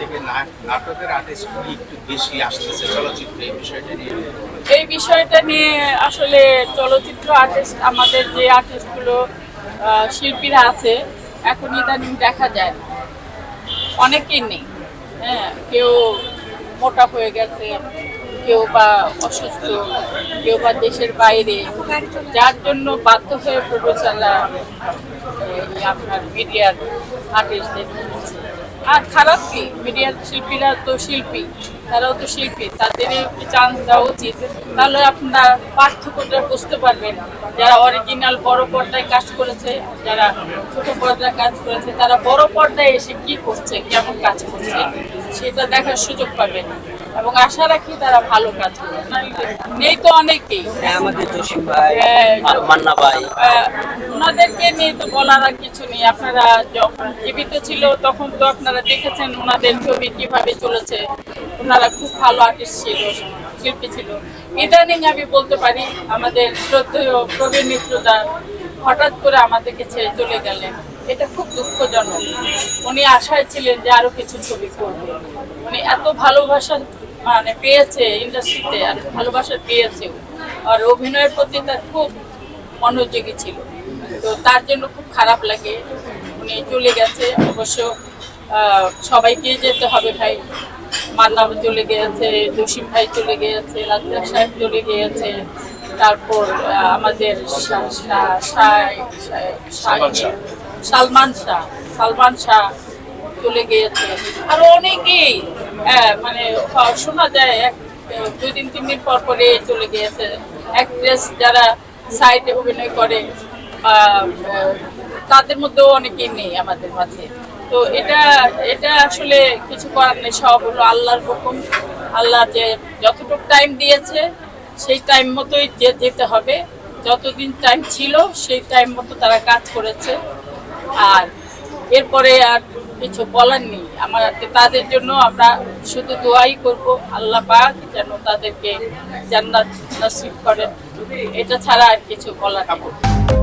থেকে নাটকের আর্টিস্ট একটু বেশি আসতেছে চলচ্চিত্রে, এই বিষয়টা নিয়ে। এই বিষয়টা নিয়ে আসলে চলচ্চিত্র আর্টিস্ট, আমাদের যে আর্টিস্টগুলো শিল্পীরা আছে, এখন ইদানিং দেখা যায় অনেকেই নেই। হ্যাঁ কেউ মোটা হয়ে গেছে, কেউ বা অসুস্থ, কেউ বা দেশের বাইরে। যার জন্য বাধ্য হয়ে প্রডিউসাররা এই আপনার মিডিয়ার আর্টিস্টদের। আর খারাপ কি? মিডিয়ার শিল্পীরা তো শিল্পী তারাও তো শিল্পী তাদের চান্স দেওয়া উচিত। তাহলে আপনারা পার্থক্যটা বুঝতে পারবেন। যারা অরিজিনাল বড় পর্দায় কাজ করেছে যারা ছোট পর্দায় কাজ করেছে তারা বড় পর্দায় এসে কি করছে কেমন কাজ করছে সেটা দেখার সুযোগ পাবেন। এবং আশা রাখি তারা ভালো কাজ করবে। নেই তো অনেকেই। হ্যাঁ, আমাদের জসিম ভাই হ্যাঁ, মান্না ভাই। আহ, ওনাদেরকে নিয়ে তো বলার আর কিছু নেই। আপনারা যখন জীবিত ছিল, তখন তো আপনারা দেখেছেন ওনাদের ছবি কীভাবে চলেছে। ওনারা খুব ভালো আর্টিস্ট ছিল, শিল্পী ছিল। ইদানিং আমি বলতে পারি, আমাদের শ্রদ্ধেয় প্রবীণ মিত্রদা হঠাৎ করে আমাদেরকে ছেড়ে চলে গেলেন। এটা খুব দুঃখজনক। উনি আশায় ছিলেন যে আরও কিছু ছবি করবে। উনি এত ভালোবাসা মানে পেয়েছে ইন্ডাস্ট্রিতে এত ভালোবাসা পেয়েছে। আর অভিনয়ের প্রতি তার খুব মনোযোগী ছিল। তো তার জন্য খুব খারাপ লাগে। উনি চলে গেছে অবশ্য সবাইকে যেতে হবে ভাই। মান্না চলে গিয়েছে জসিম ভাই চলে গিয়েছে রাজ্জাক সাহেব চলে গিয়েছে তারপর আমাদের সালমান শাহ। সালমান শাহ চলে গিয়েছে আর অনেকেই হ্যাঁ, মানে শোনা যায় এক দুই দিন তিন দিন পর পরে চলে গিয়েছে অ্যাক্ট্রেস যারা সাইডে অভিনয় করে তাদের মধ্যেও অনেকে নেই আমাদের মাঝে। তো এটা এটা আসলে কিছু করার নেই, সব হলো আল্লাহর হুকুম। আল্লাহ যে যতটুকু টাইম দিয়েছে, সেই টাইম মতোই যে যেতে হবে। যতদিন টাইম ছিল, সেই টাইম মতো তারা কাজ করেছে। আর এরপরে আর কিছু বলার নেই। আমার তাদের জন্য আমরা শুধু দোয়াই করব, আল্লাহ পাক যেন তাদেরকে জান্নাত নসিব করেন। এটা ছাড়া আর কিছু বলার নেই।